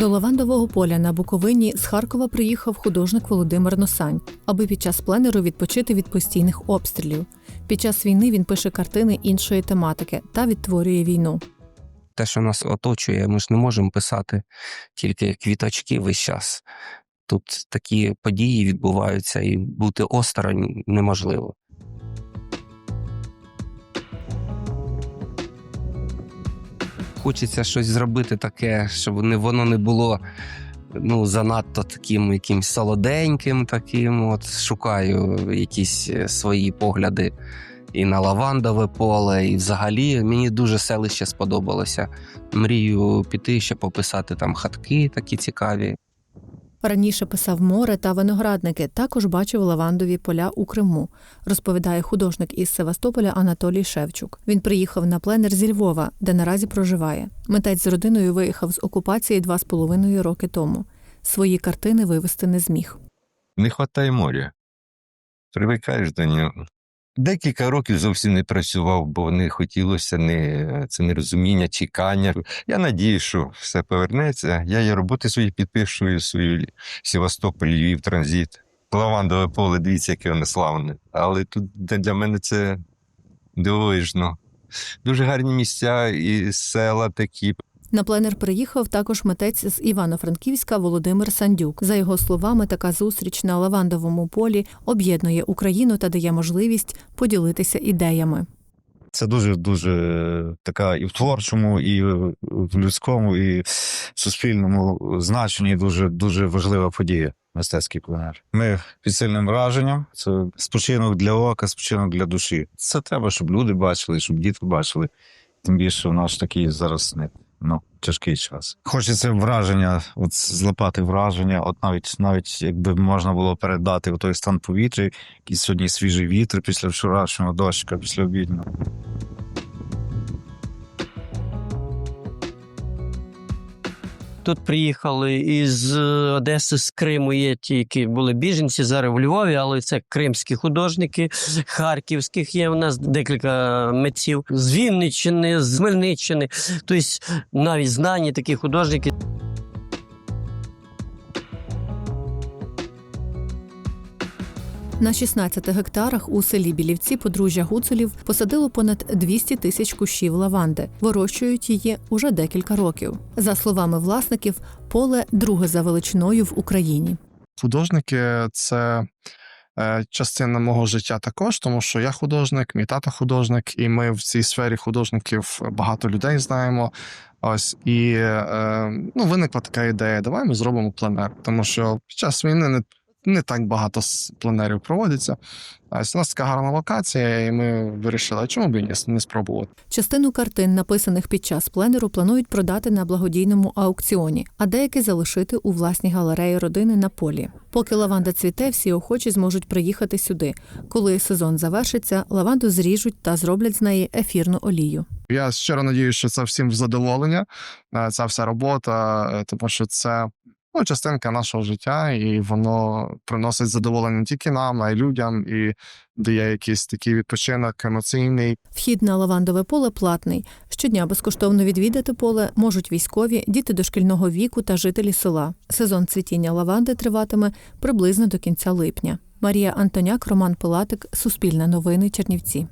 До лавандового поля на Буковині з Харкова приїхав художник Володимир Носань, аби під час пленеру відпочити від постійних обстрілів. Під час війни він пише картини іншої тематики та відтворює війну. те, що нас оточує, ми ж не можемо писати тільки квіточки весь час. Тут такі події відбуваються, і бути осторонь неможливо. Хочеться щось зробити таке, щоб не, воно не було ну, занадто таким якимсь солоденьким, таким. От шукаю якісь е, свої погляди і на лавандове поле, і взагалі мені дуже селище сподобалося. Мрію піти ще пописати там хатки такі цікаві. Раніше писав море та виноградники, також бачив лавандові поля у Криму, розповідає художник із Севастополя Анатолій Шевчук. Він приїхав на пленер зі Львова, де наразі проживає. Митець з родиною виїхав з окупації два з половиною роки тому. Свої картини вивезти не зміг. не вистачає моря. Привикаєш до нього. Декілька років зовсім не працював, бо не хотілося не, це нерозуміння, чекання. Я надію, що все повернеться. Я і роботи свої підпишу, свою Севастополь, Львів, транзит. Лавандове поле, дивіться, яке воно славне. Але тут для мене це дивовижно. Дуже гарні місця і села такі. На пленер приїхав також митець з Івано-Франківська Володимир Сандюк. За його словами, така зустріч на лавандовому полі об'єднує Україну та дає можливість поділитися ідеями. Це дуже дуже така і в творчому, і в людському, і в суспільному значенні дуже дуже важлива подія. Мистецький пленер. Ми під сильним враженням. Це спочинок для ока, спочинок для душі. Це треба, щоб люди бачили, щоб діти бачили. Тим більше в наш такий зараз не ну, тяжкий час. Хочеться враження, от злапати враження. От навіть навіть якби можна було передати той стан повітря, який сьогодні свіжий вітер після вчорашнього дощика, після обіднього. Тут приїхали із е, Одеси, з Криму. Є ті, які були біженці зараз в Львові, але це кримські художники, харківських є у нас декілька митців з Вінниччини, з Хмельниччини. Тобто навіть знані такі художники. На 16 гектарах у селі Білівці подружжя Гуцулів посадило понад 200 тисяч кущів лаванди. Вирощують її уже декілька років. За словами власників, поле друге за величиною в Україні. художники це е, частина мого життя також, тому що я художник, мій тато художник, і ми в цій сфері художників багато людей знаємо. Ось і е, ну, виникла така ідея: давай ми зробимо пленер, тому що під час війни не, не так багато пленерів проводиться. Ось у нас така гарна локація, і ми вирішили, а чому б і ні, не спробувати. Частину картин, написаних під час пленеру, планують продати на благодійному аукціоні, а деякі залишити у власній галереї родини на полі. Поки лаванда цвіте, всі охочі зможуть приїхати сюди. Коли сезон завершиться, лаванду зріжуть та зроблять з неї ефірну олію. Я щиро надіюся, що це всім в задоволення, е, ця вся робота, е, тому що це ну, частинка нашого життя, і воно приносить задоволення не тільки нам, а й людям, і дає якийсь такий відпочинок емоційний. Вхід на лавандове поле платний. Щодня безкоштовно відвідати поле можуть військові, діти дошкільного віку та жителі села. Сезон цвітіння лаванди триватиме приблизно до кінця липня. Марія Антоняк, Роман Пилатик, Суспільне новини, Чернівці.